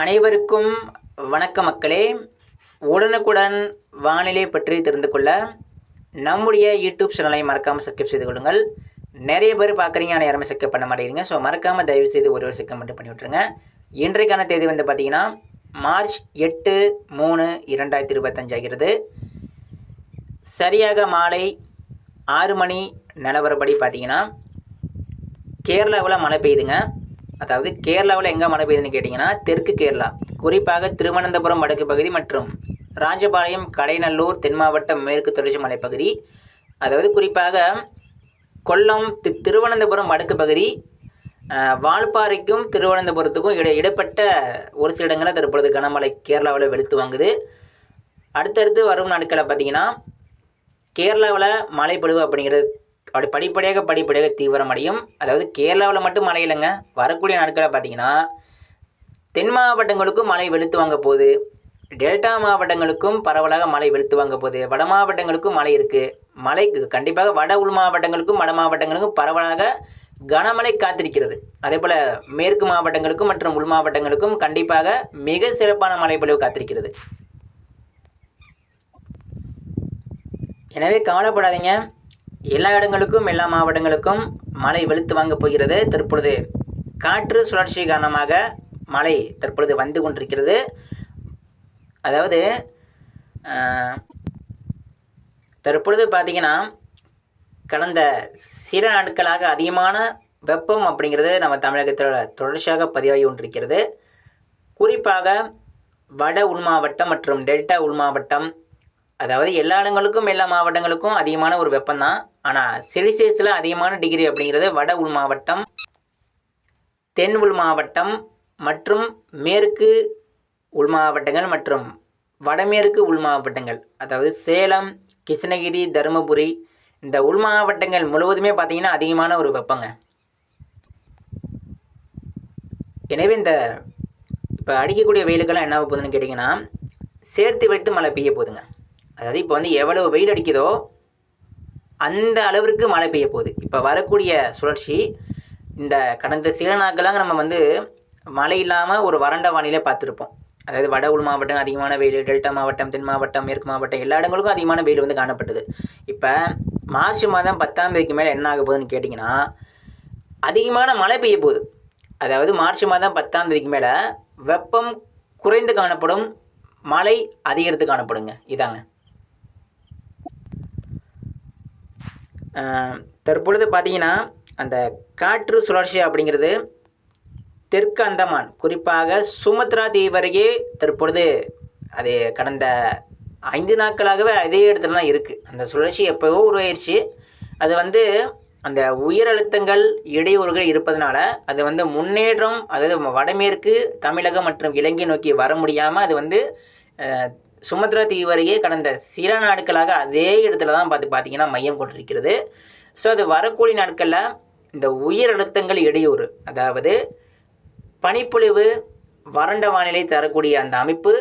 அனைவருக்கும் வணக்க மக்களே. உடனுக்குடன் வானிலை பற்றி தெரிந்து கொள்ள நம்முடைய யூடியூப் சேனலை மறக்காமல் சப்ஸ்கிரைப் செய்து கொள்ளுங்கள். நிறைய பேர் பார்க்குறீங்க ஆனால் யாருமே சப்ஸ்கிரைப் பண்ண மாட்டேங்கிறீங்க. ஸோ மறக்காமல் தயவு செய்து ஒரு ஒரு சப்ஸ்கிரைப் மட்டும் பண்ணி விட்ருங்க இன்றைக்கான தேதி வந்து பார்த்தீங்கன்னா மார்ச் எட்டு மூணு இரண்டாயிரத்தி இருபத்தஞ்சு ஆகிறது. சரியாக மாலை ஆறு மணி நிலவரப்படி பார்த்தீங்கன்னா கேரளாவில் மழை பெய்யுதுங்க. அதாவது கேரளாவில் எங்கே மழை பெய்யுதுன்னு கேட்டிங்கன்னா தெற்கு கேரளா குறிப்பாக திருவனந்தபுரம் வடக்கு பகுதி மற்றும் ராஜபாளையம் கடைநல்லூர் தென் மாவட்டம் மேற்கு தொடர்ச்சி மலைப்பகுதி அதாவது குறிப்பாக கொல்லம் தி திருவனந்தபுரம் வடக்கு பகுதி வால்பாறைக்கும் திருவனந்தபுரத்துக்கும் இட இடப்பட்ட ஒரு சில இடங்களில் தற்பொழுது கனமழை கேரளாவில் வெளுத்து வாங்குது. அடுத்தடுத்து வரும் நாட்களை பார்த்தீங்கன்னா கேரளாவில் மழைப்பொழிவு அப்படிங்கிறது அப்படி படிப்படியாக படிப்படியாக தீவிரமடையும். அதாவது கேரளாவில் மட்டும் மழை இல்லைங்க. வரக்கூடிய நாட்களில் பார்த்தீங்கன்னா தென் மாவட்டங்களுக்கும் மழை வெளுத்து வாங்க போகுது. டெல்டா மாவட்டங்களுக்கும் பரவலாக மழை வெளுத்து வாங்க போகுது. வட மாவட்டங்களுக்கும் மழை இருக்குது மழைக்கு கண்டிப்பாக வட உள் மாவட்டங்களுக்கும் வட மாவட்டங்களுக்கும் பரவலாக கனமழை காத்திருக்கிறது. அதே போல் மேற்கு மாவட்டங்களுக்கும் மற்றும் உள் மாவட்டங்களுக்கும் கண்டிப்பாக மிக சிறப்பான மழை பொழிவு காத்திருக்கிறது. எனவே கவலைப்படாதீங்க. எல்லா இடங்களுக்கும் எல்லா மாவட்டங்களுக்கும் மழை வெளுத்து வாங்க போகிறது. தற்பொழுது காற்று சுழற்சி காரணமாக மழை தற்பொழுது வந்து கொண்டிருக்கிறது. அதாவது தற்பொழுது பார்த்தீங்கன்னா கடந்த சில நாட்களாக அதிகமான வெப்பம் அப்படிங்கிறது நம்ம தமிழகத்தில் தொடர்ச்சியாக பதிவாகி கொண்டிருக்கிறது. குறிப்பாக வட உள் மாவட்டம் மற்றும் டெல்டா உள் மாவட்டம் அதாவது எல்லா இடங்களுக்கும் எல்லா மாவட்டங்களுக்கும் அதிகமான ஒரு வெப்பம் தான் ஆனால் செல்சியஸில் அதிகமான டிகிரி அப்படிங்கிறது வட உள் மாவட்டம் தென் உள் மாவட்டம் மற்றும் மேற்கு உள் மாவட்டங்கள் மற்றும் வடமேற்கு உள் மாவட்டங்கள். அதாவது சேலம் கிருஷ்ணகிரி தருமபுரி இந்த உள் மாவட்டங்கள் முழுவதுமே பார்த்திங்கன்னா அதிகமான ஒரு வெப்பங்க. எனவே இந்த இப்போ அடிக்கக்கூடிய வெயிலுக்கெல்லாம் என்ன போகுதுன்னு கேட்டிங்கன்னா சேர்த்து வைத்து மழை பெய்ய போகுதுங்க. அதாவது இப்போ வந்து எவ்வளவு வெயில் அடிக்குதோ அந்த அளவிற்கு மழை பெய்ய போகுது. இப்போ வரக்கூடிய சுழற்சி இந்த கடந்த சில நாட்களாக நம்ம வந்து மழை இல்லாமல் ஒரு வறண்ட வானிலை பார்த்துருப்போம். அதாவது வட உள் மாவட்டம் அதிகமான வெயில் டெல்டா மாவட்டம் தென் மாவட்டம் மேற்கு மாவட்டம் எல்லா இடங்களுக்கும் அதிகமான வெயில் வந்து காணப்பட்டது. இப்போ மார்ச் மாதம் பத்தாம் தேதிக்கு மேலே என்ன ஆக போகுதுன்னு கேட்டிங்கன்னா அதிகமான மழை பெய்ய போகுது. அதாவது மார்ச் மாதம் பத்தாம் தேதிக்கு மேலே வெப்பம் குறைந்து காணப்படும் மழை அதிகரித்து காணப்படுங்க. இதாங்க. தற்பொழுது பார்த்தீங்கன்னா அந்த காற்று சுழற்சி அப்படிங்கிறது தெற்கு அந்தமான் குறிப்பாக சுமத்ரா தீவு வரையே தற்பொழுது அது கடந்த ஐந்து நாட்களாகவே அதே இடத்துல தான் இருக்குது அந்த சுழற்சி எப்போவோ உருவாயிருச்சு. அது வந்து அந்த உயர் அழுத்தங்கள் இடையூறுகள் இருப்பதனால அது வந்து முன்னேற்றம் அதாவது வடமேற்கு தமிழகம் மற்றும் இலங்கை நோக்கி வர முடியாமல் அது வந்து சுமத்ரா தீவு வரையே கடந்த சில நாட்களாக அதே இடத்துல தான் பார்த்து பார்த்தீங்கன்னா மையம் கொண்டிருக்கிறது. ஸோ அது வரக்கூடிய நாட்களில் இந்த உயர் அழுத்தங்கள் இடையூறு அதாவது பனிப்பொழிவு வறண்ட வானிலை தரக்கூடிய அந்த அமைப்பு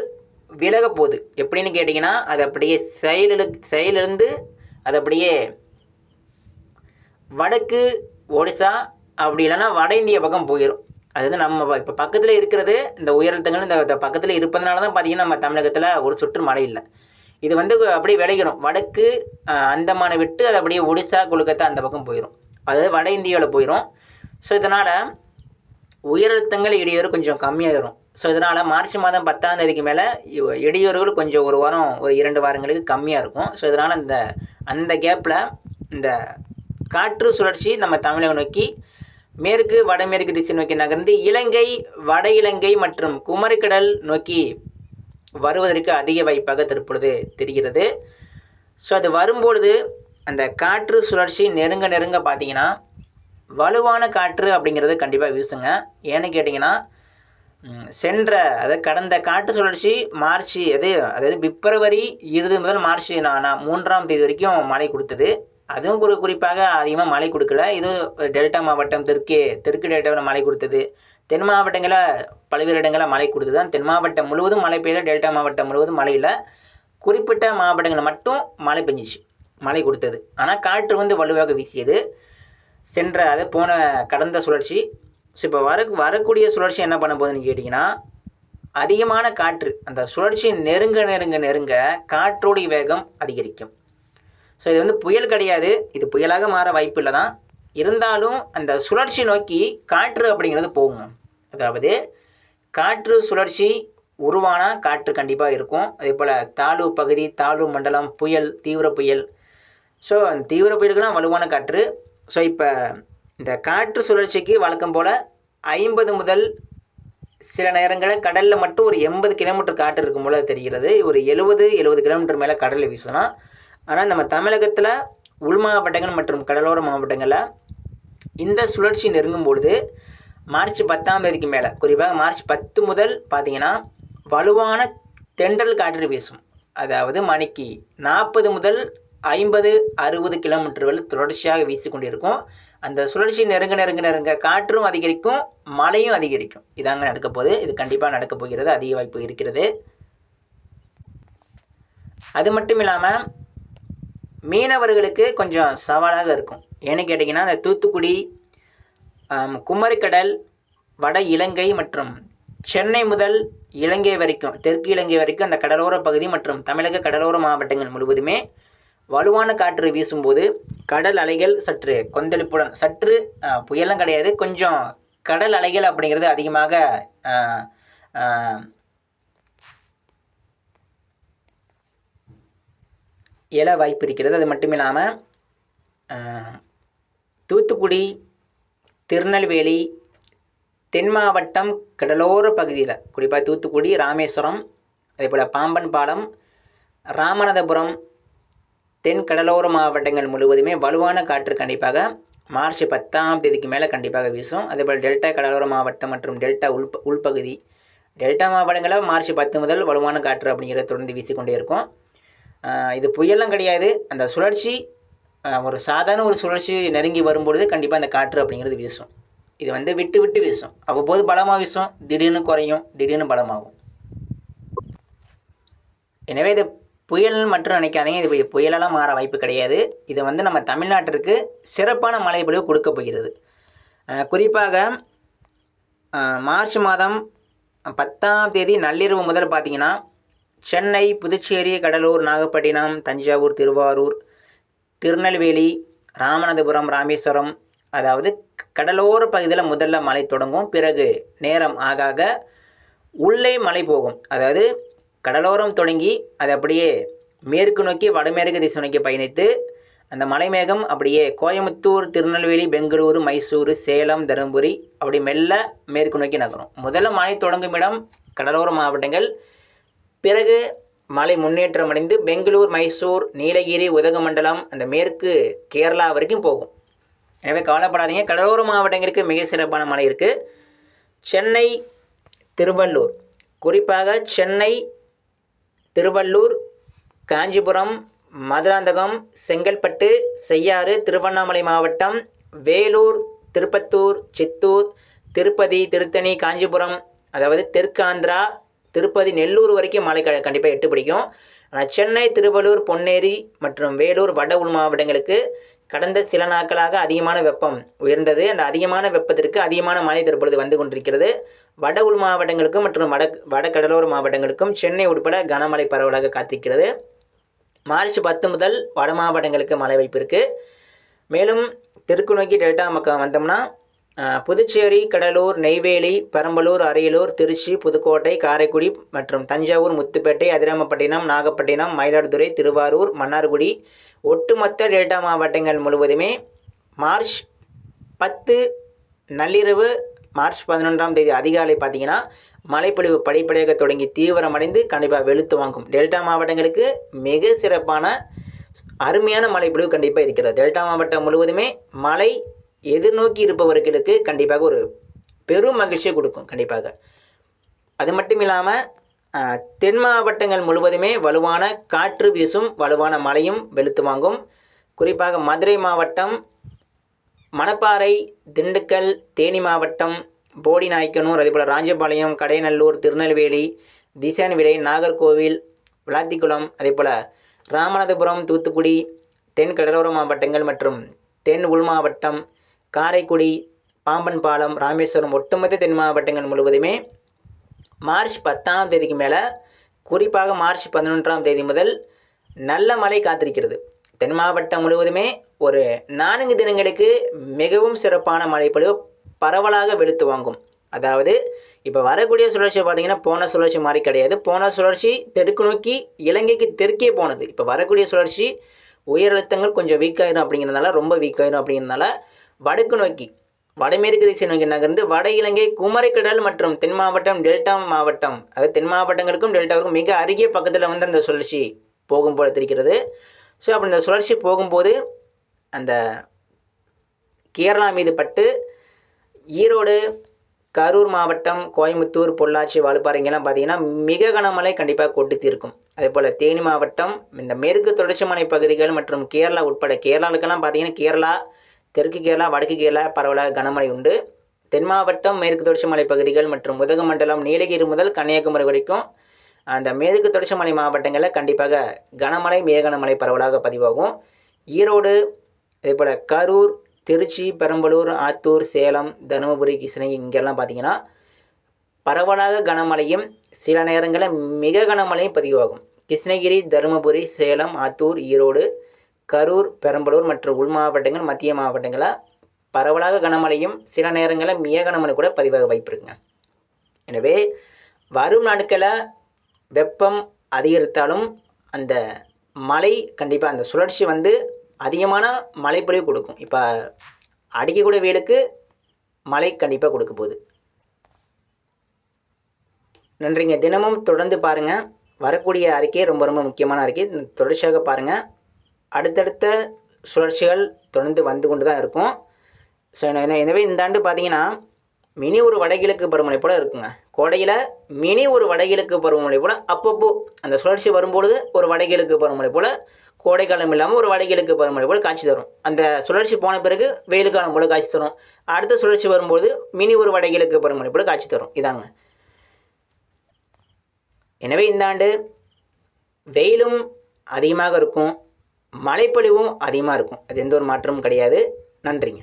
விலக போகுது. எப்படின்னு கேட்டிங்கன்னா அது அப்படியே செயலு செயலிருந்து அது அப்படியே வடக்கு ஒடிசா அப்படி இல்லைன்னா வட இந்திய பக்கம் போயிடும் அது வந்து நம்ம இப்போ பக்கத்தில் இருக்கிறது இந்த உயரத்துங்கள் இந்த பக்கத்தில் இருப்பதனால தான் பார்த்தீங்கன்னா நம்ம தமிழகத்தில் ஒரு சுற்று மழை இல்லை. இது வந்து அப்படியே விளைகிறோம் வடக்கு அந்தமான அந்தமானை விட்டு அது அப்படியே ஒடிசா கொல்கத்தா அந்த பக்கம் போயிடும் அதாவது வட இந்தியாவில் போயிடும் ஸோ இதனால் உயரழுத்தங்கள் இடையூறு கொஞ்சம் கம்மியாயிரும். ஸோ இதனால் மார்ச் மாதம் பத்தாம் தேதிக்கு மேலே இடையூறுகள் கொஞ்சம் ஒரு வாரம் ஒரு இரண்டு வாரங்களுக்கு கம்மியாக இருக்கும். ஸோ இதனால் அந்த அந்த கேப்பில் இந்த காற்று சுழற்சி நம்ம தமிழகம் நோக்கி மேற்கு வடமேற்கு திசை நோக்கி நகர்ந்து இலங்கை வட இலங்கை மற்றும் குமரிக்கடல் நோக்கி வருவதற்கு அதிக வாய்ப்பாக தற்பொழுது தெரிகிறது. ஸோ அது வரும்பொழுது அந்த காற்று சுழற்சி நெருங்க நெருங்க பார்த்தீங்கன்னா வலுவான காற்று அப்படிங்கிறது கண்டிப்பாக வீசுங்க. ஏன்னு கேட்டிங்கன்னா சென்ற அதாவது கடந்த காற்று சுழற்சி மார்ச் எது அதாவது பிப்ரவரி இறுதி முதல் மார்ச் நான் நான் மூன்றாம் தேதி வரைக்கும் மழை கொடுத்தது. அதுவும் ஒரு குறிப்பாக அதிகமாக மழை கொடுக்கல. இது டெல்டா மாவட்டம் தெற்கே தெற்கு டெல்டாவில் மழை கொடுத்தது. தென் மாவட்டங்களில் பல்வேறு இடங்களில் மழை கொடுத்தது தான் தென் மாவட்டம் முழுவதும் மழை பெய்யல. டெல்டா மாவட்டம் முழுவதும் மழை இல்லை. குறிப்பிட்ட மாவட்டங்களில் மட்டும் மழை பெஞ்சிச்சு. மழை கொடுத்தது. ஆனால் காற்று வந்து வலுவாக வீசியது. சென்ற அதை போன கடந்த சுழற்சி. ஸோ இப்போ வர வரக்கூடிய சுழற்சி என்ன பண்ண போகுதுன்னு கேட்டிங்கன்னா அதிகமான காற்று அந்த சுழற்சி நெருங்க நெருங்க நெருங்க காற்றோடைய வேகம் அதிகரிக்கும். ஸோ இது வந்து புயல் கிடையாது. இது புயலாக மாற வாய்ப்பு இல்லை தான் இருந்தாலும் அந்த சுழற்சி நோக்கி காற்று அப்படிங்கிறது போகும். அதாவது காற்று சுழற்சி உருவானால் காற்று கண்டிப்பாக இருக்கும். அதே போல் தாழ்வு பகுதி தாழ்வு மண்டலம் புயல் தீவிர புயல். ஸோ அந்த தீவிர புயலுக்குலாம் வலுவான காற்று. ஸோ இப்போ இந்த காற்று சுழற்சிக்கு வழக்கம் போல் ஐம்பது முதல் சில நேரங்களில் கடலில் மட்டும் ஒரு எண்பது கிலோமீட்டர் காற்று இருக்கும் போல் தெரிகிறது. ஒரு எழுபது எழுபது கிலோமீட்டர் மேலே கடலில் வீசலாம் ஆனால் நம்ம தமிழகத்தில் உள் மாவட்டங்கள் மற்றும் கடலோர மாவட்டங்களில் இந்த சுழற்சி நெருங்கும் பொழுது மார்ச் பத்தாம் தேதிக்கு மேலே குறிப்பாக மார்ச் பத்து முதல் பார்த்தீங்கன்னா வலுவான தென்றல் காற்று வீசும். அதாவது மணிக்கு நாற்பது முதல் ஐம்பது அறுபது கிலோமீட்டர்கள் தொடர்ச்சியாக வீசிக்கொண்டிருக்கும் அந்த சுழற்சி நெருங்க நெருங்க நெருங்க காற்றும் அதிகரிக்கும் மழையும் அதிகரிக்கும். இதாங்க நடக்க போகுது. இது கண்டிப்பாக நடக்க போகிறது. அதிக வாய்ப்பு இருக்கிறது. அது மட்டும் இல்லாமல் மீனவர்களுக்கு கொஞ்சம் சவாலாக இருக்கும். ஏன்னு கேட்டிங்கன்னா இந்த தூத்துக்குடி குமரிக்கடல் வட இலங்கை மற்றும் சென்னை முதல் இலங்கை வரைக்கும் தெற்கு இலங்கை வரைக்கும் அந்த கடலோர பகுதி மற்றும் தமிழக கடலோர மாவட்டங்கள் முழுவதுமே வலுவான காற்று வீசும்போது கடல் அலைகள் சற்று கொந்தளிப்புடன் சற்று புயலும் கிடையாது கொஞ்சம் கடல் அலைகள் அப்படிங்கிறது அதிகமாக ஆ, எழ வாய்ப்பு இருக்கிறது. அது மட்டும் இல்லாமல் தூத்துக்குடி திருநெல்வேலி தென் மாவட்டம் கடலோர பகுதியில் குறிப்பாக தூத்துக்குடி ராமேஸ்வரம் அதே போல் பாம்பன் பாலம் ராமநாதபுரம் தென் கடலோர மாவட்டங்கள் முழுவதுமே வலுவான காற்று கண்டிப்பாக மார்ச் பத்தாம் தேதிக்கு மேலே கண்டிப்பாக வீசும். அதேபோல் டெல்டா கடலோர மாவட்டம் மற்றும் டெல்டா உள் உள்பகுதி டெல்டா மாவட்டங்களில் மார்ச் பத்து முதல் வலுவான காற்று அப்படிங்கிறத தொடர்ந்து வீசிக்கொண்டே இருக்கும். இது புயலும் கிடையாது. அந்த சுழற்சி ஒரு சாதாரண ஒரு சுழற்சி நெருங்கி வரும்பொழுது கண்டிப்பாக அந்த காற்று அப்படிங்கிறது வீசும். இது வந்து விட்டு விட்டு வீசும். அவ்வப்போது பலமாக வீசும். திடீர்னு குறையும் திடீர்னு பலமாகும். எனவே இது புயல் மட்டும் நினைக்காதீங்க. இது புயலெல்லாம் மாற வாய்ப்பு கிடையாது. இது வந்து நம்ம தமிழ்நாட்டிற்கு சிறப்பான மழைப்பொழிவு கொடுக்க போகிறது. குறிப்பாக மார்ச் மாதம் பத்தாம் தேதி நள்ளிரவு முதல் பார்த்தீங்கன்னா சென்னை புதுச்சேரி கடலூர் நாகப்பட்டினம் தஞ்சாவூர் திருவாரூர் திருநெல்வேலி ராமநாதபுரம் ராமேஸ்வரம் அதாவது கடலோர பகுதியில் முதல்ல மழை தொடங்கும். பிறகு நேரம் ஆக ஆக உள்ளே மழை போகும். அதாவது கடலோரம் தொடங்கி அது அப்படியே மேற்கு நோக்கி வடமேற்கு திசை நோக்கி பயணித்து அந்த மலைமேகம் அப்படியே கோயம்புத்தூர் திருநெல்வேலி பெங்களூரு மைசூரு சேலம் தருமபுரி அப்படி மெல்ல மேற்கு நோக்கி நகரும். முதல்ல மழை தொடங்கும் இடம் கடலோர மாவட்டங்கள். பிறகு மலை முன்னேற்றம் அடைந்து பெங்களூர் மைசூர் நீலகிரி உதகமண்டலம் அந்த மேற்கு கேரளா வரைக்கும் போகும். எனவே கவலைப்படாதீங்க. கடலோர மாவட்டங்களுக்கு மிக சிறப்பான மழை இருக்குது சென்னை திருவள்ளூர். குறிப்பாக சென்னை திருவள்ளூர் காஞ்சிபுரம் மதுராந்தகம் செங்கல்பட்டு செய்யாறு திருவண்ணாமலை மாவட்டம் வேலூர் திருப்பத்தூர் சித்தூர் திருப்பதி திருத்தணி காஞ்சிபுரம் அதாவது தெற்கு ஆந்திரா திருப்பதி நெல்லூர் வரைக்கும் மழை க- கண்டிப்பாக எட்டு பிடிக்கும். ஆனால் சென்னை திருவள்ளூர் பொன்னேரி மற்றும் வேலூர் வட உள் மாவட்டங்களுக்கு கடந்த சில நாட்களாக அதிகமான வெப்பம் உயர்ந்தது. அந்த அதிகமான வெப்பத்திற்கு அதிகமான மழை தற்பொழுது வந்து கொண்டிருக்கிறது. வட உள் மாவட்டங்களுக்கும் மற்றும் வட வடகடலோர மாவட்டங்களுக்கும் சென்னை உட்பட கனமழை பரவலாக காத்திருக்கிறது. மார்ச் பத்து முதல் வட மாவட்டங்களுக்கு மழை வாய்ப்பு இருக்குது மேலும் தெற்கு நோக்கி டெல்டா மக்கம் வந்தோம்னா புதுச்சேரி கடலூர் நெய்வேலி பெரம்பலூர் அரியலூர் திருச்சி புதுக்கோட்டை காரைக்குடி மற்றும் தஞ்சாவூர் முத்துப்பேட்டை அதிராமப்பட்டினம் நாகப்பட்டினம் மயிலாடுதுறை திருவாரூர் மன்னார்குடி ஒட்டுமொத்த டெல்டா மாவட்டங்கள் முழுவதுமே மார்ச் பத்து நள்ளிரவு மார்ச் பதினொன்றாம் தேதி அதிகாலை பார்த்தீங்கன்னா மழைப்பொழிவு படிப்படியாக தொடங்கி தீவிரமடைந்து கண்டிப்பாக வெளுத்து வாங்கும். டெல்டா மாவட்டங்களுக்கு மிக சிறப்பான அருமையான மழைப்பொழிவு கண்டிப்பாக இருக்கிறது. டெல்டா மாவட்டம் முழுவதுமே மழை எதிர்நோக்கி இருப்பவர்களுக்கு கண்டிப்பாக ஒரு பெரும் மகிழ்ச்சியை கொடுக்கும் கண்டிப்பாக. அது மட்டும் இல்லாமல் தென் மாவட்டங்கள் முழுவதுமே வலுவான காற்று வீசும் வலுவான மழையும் வெளுத்து வாங்கும். குறிப்பாக மதுரை மாவட்டம் மணப்பாறை திண்டுக்கல் தேனி மாவட்டம் போடி நாய்க்கனூர் அதேபோல் ராஜபாளையம் கடையநல்லூர் திருநெல்வேலி திசான்விலை நாகர்கோவில் விளாத்திக்குளம் அதேபோல் ராமநாதபுரம் தூத்துக்குடி தென் கடலோர மாவட்டங்கள் மற்றும் தென் உள் மாவட்டம் காரைக்குடி பாம்பன் பாலம் ராமேஸ்வரம் ஒட்டுமொத்த தென் மாவட்டங்கள் முழுவதுமே மார்ச் பத்தாம் தேதிக்கு மேலே குறிப்பாக மார்ச் பதினொன்றாம் தேதி முதல் நல்ல மழை காத்திருக்கிறது. தென் மாவட்டம் முழுவதுமே ஒரு நான்கு தினங்களுக்கு மிகவும் சிறப்பான மழைப்பொழிவு பரவலாக வெளுத்து வாங்கும். அதாவது இப்போ வரக்கூடிய சுழற்சி பார்த்திங்கன்னா போன சுழற்சி மாதிரி கிடையாது. போன சுழற்சி தெற்கு நோக்கி இலங்கைக்கு தெற்கே போனது. இப்போ வரக்கூடிய சுழற்சி உயரழுத்தங்கள் கொஞ்சம் வீக்காயிரும் அப்படிங்கிறதுனால ரொம்ப வீக்காயிரும் அப்படிங்கிறதுனால வடக்கு நோக்கி வடமேற்கு திசை நோக்கி நகர்ந்து வட இலங்கை குமரிக்கடல் மற்றும் தென் மாவட்டம் டெல்டா மாவட்டம். அதாவது தென் மாவட்டங்களுக்கும் டெல்டாவுக்கும் மிக அருகே பக்கத்தில் வந்து அந்த சுழற்சி போகும் போல தெரிகிறது. ஸோ அப்படி இந்த சுழற்சி போகும்போது அந்த கேரளா மீது பட்டு ஈரோடு கரூர் மாவட்டம் கோயம்புத்தூர் பொள்ளாச்சி வால்பாறை இங்கெல்லாம் பார்த்தீங்கன்னா மிக கனமழை கண்டிப்பாக கொட்டி தீர்க்கும். அதே போல் தேனி மாவட்டம் இந்த மேற்கு தொடர்ச்சி மலை பகுதிகள் மற்றும் கேரளா உட்பட கேரளாவுக்கெல்லாம் பார்த்தீங்கன்னா கேரளா தெற்கு கேரளா வடக்கு கேரளா பரவலாக கனமழை உண்டு. தென் மாவட்டம் மேற்கு தொடர்ச்சி மலை பகுதிகள் மற்றும் உதகமண்டலம் நீலகிரி முதல் கன்னியாகுமரி வரைக்கும் அந்த மேற்கு தொடர்ச்சி மலை மாவட்டங்களில் கண்டிப்பாக கனமழை மேகனமழை பரவலாக பதிவாகும். ஈரோடு அதே போல் கரூர் திருச்சி பெரம்பலூர் ஆத்தூர் சேலம் தருமபுரி கிருஷ்ணகிரி இங்கெல்லாம் பார்த்தீங்கன்னா பரவலாக கனமழையும் சில நேரங்களில் மிக கனமழையும் பதிவாகும். கிருஷ்ணகிரி தருமபுரி சேலம் ஆத்தூர் ஈரோடு கரூர் பெரம்பலூர் மற்றும் உள் மாவட்டங்கள் மத்திய மாவட்டங்களில் பரவலாக கனமழையும் சில நேரங்களில் மிக கனமழை கூட பதிவாக வாய்ப்பு இருக்குங்க எனவே வரும் நாட்களில் வெப்பம் அதிகரித்தாலும் அந்த மழை கண்டிப்பாக அந்த சுழற்சி வந்து அதிகமான மழைப்பொழிவு கொடுக்கும். இப்போ அடிக்கக்கூடிய வெயிலுக்கு மழை கண்டிப்பாக கொடுக்க போகுது. நன்றிங்க. தினமும் தொடர்ந்து பாருங்கள் வரக்கூடிய அறிக்கை ரொம்ப ரொம்ப முக்கியமான அறிக்கை. தொடர்ச்சியாக பாருங்கள் அடுத்தடுத்த சுழற்சிகள் தொடர்ந்து வந்து கொண்டு தான் இருக்கும். ஸோ என்ன- எனவே இந்த ஆண்டு பார்த்தீங்கன்னா மினி ஒரு வடகிழக்கு பருவமழை போல் இருக்குங்க. கோடையில் மினி ஒரு வடகிழக்கு பருவமழை போல் அப்பப்போ அந்த சுழற்சி வரும்பொழுது ஒரு வடகிழக்கு பருவமழை போல் கோடை காலம் இல்லாமல் ஒரு வடகிழக்கு பருவமழை போல் காட்சி தரும். அந்த சுழற்சி போன பிறகு வெயில் காலம் போல் காட்சி தரும். அடுத்த சுழற்சி வரும்போது மினி ஒரு வடகிழக்கு பருவமழை போல் காட்சி தரும். இதாங்க. எனவே இந்த ஆண்டு வெயிலும் அதிகமாக இருக்கும். மழைப்பொழிவும் அதிகமாக இருக்கும். அது எந்த ஒரு மாற்றமும் கிடையாது. நன்றிங்க.